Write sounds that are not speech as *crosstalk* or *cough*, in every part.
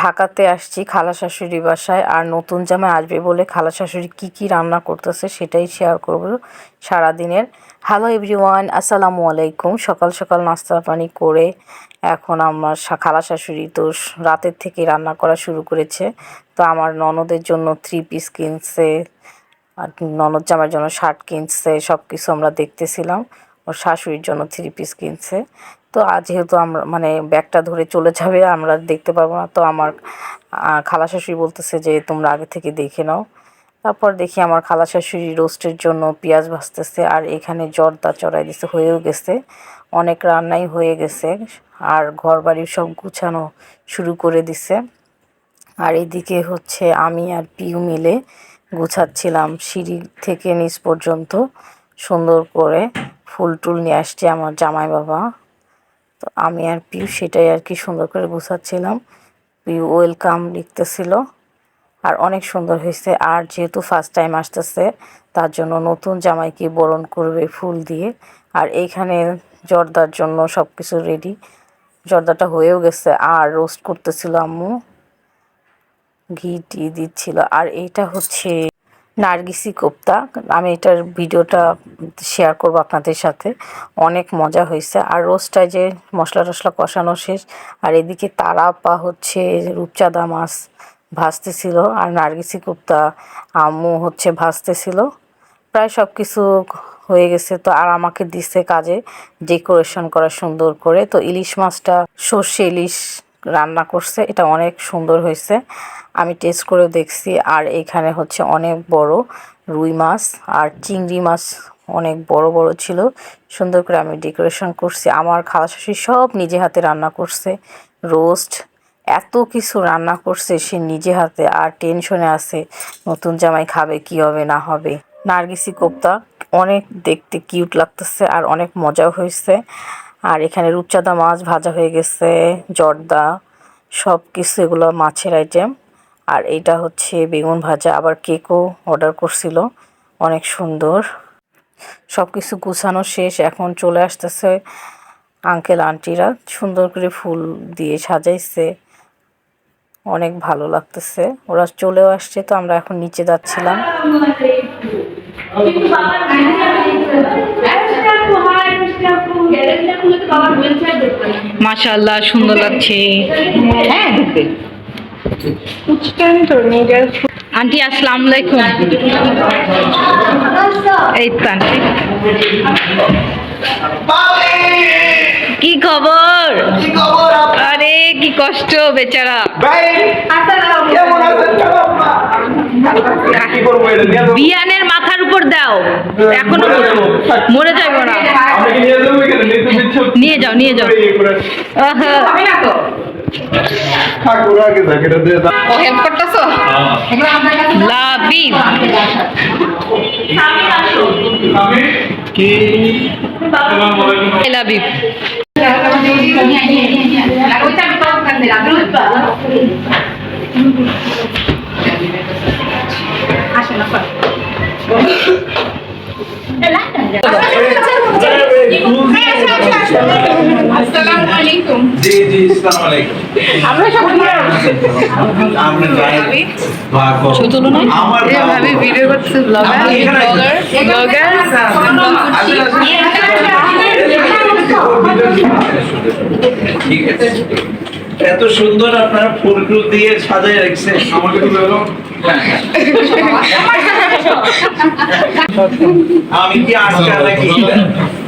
ঢাকাতে আসছি খালা শাশুড়ি বাসায়, আর নতুন জামাই আসবে বলে খালা শাশুড়ি কী কী রান্না করতেছে সেটাই শেয়ার করব সারাদিনের। হ্যালো এভরিওয়ান আসসালামু আলাইকুম। সকাল সকাল নাস্তা পানি করে এখন আমার খালা শাশুড়ি তো রাতের থেকে রান্না করা শুরু করেছে। তো আমার ননদের জন্য থ্রি পিস কিনছে, আর ননদ জামার জন্য শার্ট কিনছে সব কিছু আমরা দেখতেছিলাম। ওর শাশুড়ির জন্য থ্রি পিস কিনছে। তো আজ যেহেতু আমরা মানে ব্যাগটা ধরে চলে যাবে, আমরা দেখতে পারব না। তো আমার খালা শাশুড়ি বলতেছে যে, তোমরা আগে থেকে দেখে নাও। তারপর দেখি আমার খালা শাশুড়ি রোস্টের জন্য পেঁয়াজ ভাজতেছে, আর এখানে জর্দা চড়াই দিছে, হয়েও গেছে। অনেক রান্নাই হয়ে গেছে, আর ঘর বাড়ি সব গুছানো শুরু করে দিছে। আর এদিকে হচ্ছে আমি আর পিউ মিলে গুছাচ্ছিলাম সিঁড়ি থেকে নিচ পর্যন্ত, সুন্দর করে ফুল টুল নিয়ে আসছে আমার জামাই বাবা তো আমি আর পিউ সেটাই আর কি সুন্দর করে গুছাচ্ছিলাম। পিউ ওয়েলকাম লিখতেছিল। আর অনেক সুন্দর হয়েছে। আর যেহেতু ফার্স্ট টাইম আসতেছে, তার জন্য নতুন জামাইকে বরণ করবে ফুল দিয়ে। আর এইখানে জর্দার জন্য সব কিছু রেডি জর্দাটা হয়েও গেছে। আর রোস্ট করতেছিল আম্মু। ঘি টি দিচ্ছিল। আর এইটা হচ্ছে নার্গিসি কোপ্তা। আমি এটার ভিডিওটা শেয়ার করব আপনাদের সাথে। অনেক মজা হয়েছে। আর রোস্টটায় যে মশলা টশলা কষানো শেষ, আর এদিকে তারাপা হচ্ছে রূপচাঁদা মাছ ভাজতেছিল, আর নার্গিসি কোপ্তা আম্মু হচ্ছে ভাজতেছিল। প্রায় সব কিছু হয়ে গেছে। তো আর আমাকে দিচ্ছে কাজে, ডেকোরেশন করা সুন্দর করে। তো ইলিশ মাছটা সর্ষে ইলিশ রান্না করছে, এটা অনেক সুন্দর হয়েছে। আমি টেস্ট করে দেখছি, আর এখানে হচ্ছে অনেক বড় রুই মাছ, আর চিংড়ি মাছ অনেক বড় বড় ছিল। সুন্দর করে আমি ডেকোরেশন করছি। আমার খালা শাশুড়ি সব নিজে হাতে রান্না করছে। রোস্ট এত কিছু রান্না করছে সে নিজে হাতে, আর টেনশনে আছে, নতুন জামাই খাবে কি হবে, না হবে। নার্গিসি কোপ্তা অনেক দেখতে কিউট লাগতেছে, আর অনেক মজাও হয়েছে। আর এখানে রূপচাঁদা মাছ ভাজা হয়ে গেছে, জর্দা সব কিছু এগুলো মাছের আইটেম আর এইটা হচ্ছে বেগুন ভাজা, আবার কেকও অর্ডার করছিল, অনেক সুন্দর। সব কিছু গুছানো শেষ, এখন চলে আসতেছে আঙ্কেল আন্টিরা সুন্দর করে ফুল দিয়ে সাজাইছে। অনেক ভালো লাগতেছে, ওরা চলেও আসছে, তো আমরা এখন নিচে যাচ্ছিলাম। মাশাআল্লাহ সুন্দর লাগছে। হ্যাঁ। আন্টি আসসালামু আলাইকুম। এই তো আন্টি। কি খবর? কি খবর আপনার? আরে কি কষ্ট বেচারা। কেমন আছেন? বিয়ানের মাথার উপর দাও। এখনও মরে যাব। না। নিয়ে যাব এখানে? নিয়ে তো দিচ্ছ। নিয়ে যাও নিয়ে যাও। এই জি, জি, আসসালামু আলাইকুম। আমরা আমরা ভিডিও ব্লগার ঠিক আছে। এত সুন্দর আপনারা ফুল টুল দিয়ে সাজায় রাখছেন আমাকে তো বলো। আমি কি আজকে নাকি। *laughs*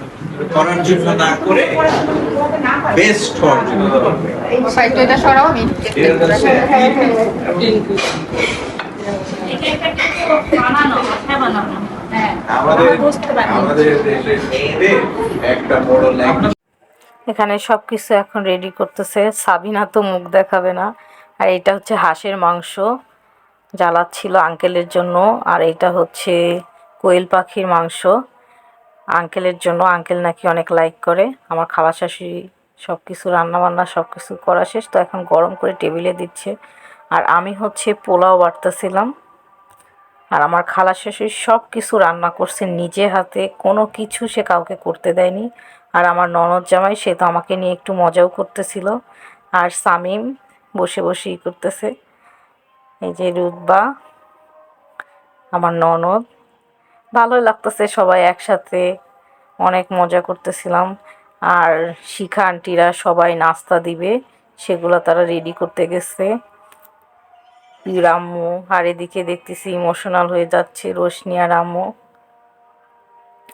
করার জন্য না করে বেস্ট হওয়ার জন্য। এটা সরাও আমি। এর কাছে আমাদের আমাদের দেশের মেয়েদের একটা বড় ল্যাঙ্গুয়েজ এখানে সবকিছু এখন রেডি করতেছে। সাবিনা তো মুখ দেখাবে না। আর এটা হচ্ছে হাঁসের মাংস। জ্বালাচ্ছিল আঙ্কেলের জন্য। আর এটা হচ্ছে কোয়েল পাখির মাংস। আঙ্কেলের জন্য, আঙ্কেল নাকি অনেক লাইক করে। আমার খালা শাশুড়ি সব কিছু রান্নাবান্না সব কিছু করা শেষ, তো এখন গরম করে টেবিলে দিচ্ছে। আর আমি হচ্ছে পোলাও বাটতেছিলাম। আর আমার খালা শাশুড়ি সব কিছু রান্না করছে নিজে হাতে, কোনো কিছু সে কাউকে করতে দেয়নি। আর আমার ননদ জামাই, সে তো আমাকে নিয়ে একটু মজাও করতেছিল। আর সামিম বসে বসে করতেছে। এই যে রুদবা আমার ননদ। ভালোই লাগতেছে সবাই একসাথে। অনেক মজা করতেছিলাম। আর শিখা আন্টিরা সবাই নাস্তা দিবে, সেগুলো তারা রেডি করতে গেছে। পীর আম্মু আর এদিকে দেখতেছি ইমোশনাল হয়ে যাচ্ছে রোশনি আর আম্মু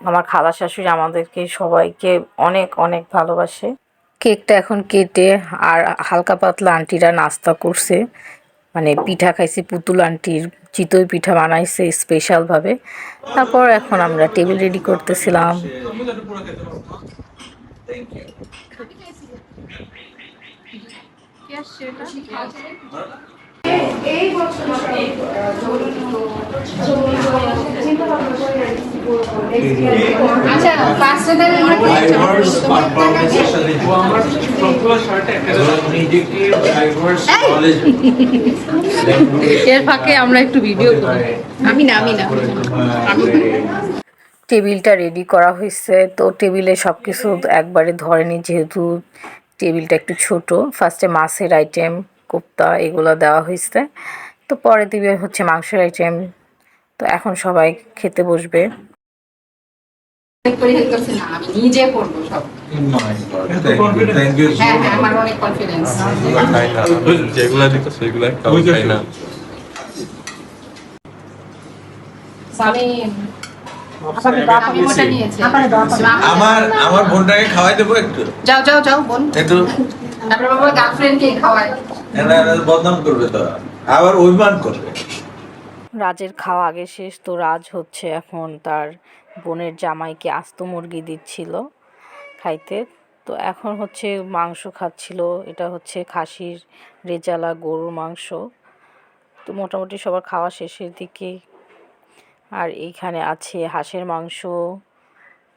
আমার খালা শাশুড়ি আমাদেরকে সবাইকে অনেক অনেক ভালোবাসে। কেকটা এখন কেটে আর হালকা পাতলা আন্টিরা নাস্তা করছে। মানে পিঠা খাইছি পুতুল আন্টির চিতই পিঠা বানাইছে স্পেশালভাবে তারপর এখন আমরা টেবিল রেডি করতেছিলাম। Yes, পাঁচশো নলেজ এর ফাঁকে আমরা একটু ভিডিও করি। আমি না আমি না। টেবিলটা রেডি করা হয়েছে তো টেবিলে সব কিছু একবারে ধরেনি যেহেতু টেবিলটা একটু ছোট। ফার্স্টে মাছের আইটেম কোপ্তা এগুলো দেওয়া হয়েছে। তো পরে দিবে হচ্ছে মাংসের আইটেম তো এখন সবাই খেতে বসবে। হ্যাঁ হ্যাঁ আমার আমার বোনটাকে খাওয়াই দেবো একটু। যাও যাও যাও বোন। একটু আপনার বাবা গার্লফ্রেন্ডকে খাওয়ায়। এরা এরা বদনাম করবে তো আবার অভিমান করবে। রাজের খাওয়া আগে শেষ তো রাজ হচ্ছে এখন তার বোনের জামাইকে আস্ত মুরগি দিচ্ছিল খাইতে। তো এখন হচ্ছে মাংস খাচ্ছিল এটা হচ্ছে খাসির রেজালা গরুর মাংস। তো মোটামুটি সবার খাওয়া শেষের দিকে। আর এইখানে আছে হাঁসের মাংস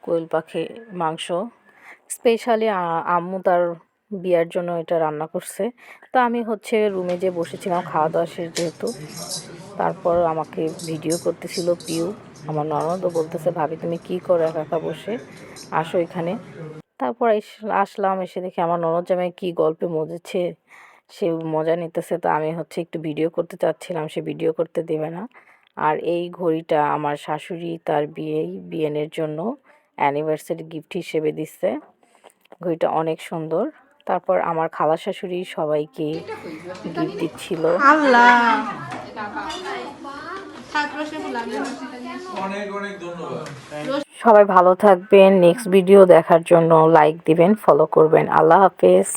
কোয়েল পাখির মাংস। স্পেশালি আম্মু তার বিয়ার জন্য এটা রান্না করছে। তো আমি হচ্ছে রুমে যে বসেছিলাম খাওয়া দাওয়া শেষ যেহেতু। তারপর আমাকে ভিডিও করতেছিল পিউ, আমার ননদও বলতেছে, ভাবি, তুমি কি করো একা একা বসে? আসো এখানে। তারপর আসলাম, এসে দেখি আমার ননদ জামাই কী গল্পে মজেছে। সে মজা নিতেছে, তো আমি হচ্ছে একটু ভিডিও করতে চাচ্ছিলাম, সে ভিডিও করতে দেবে না। আর এই ঘড়িটা আমার শাশুড়ি তার বিয়েই বিয়েনের জন্য অ্যানিভার্সারি গিফট হিসেবে দিচ্ছে। ঘড়িটা অনেক সুন্দর। তারপর আমার খালা শাশুড়ি সবাইকে গিফট দিচ্ছিল। অনেক সবাই ভালো থাকবেন নেক্সট ভিডিও দেখার জন্য লাইক দিবেন ফলো করবেন। আল্লাহ হাফেজ।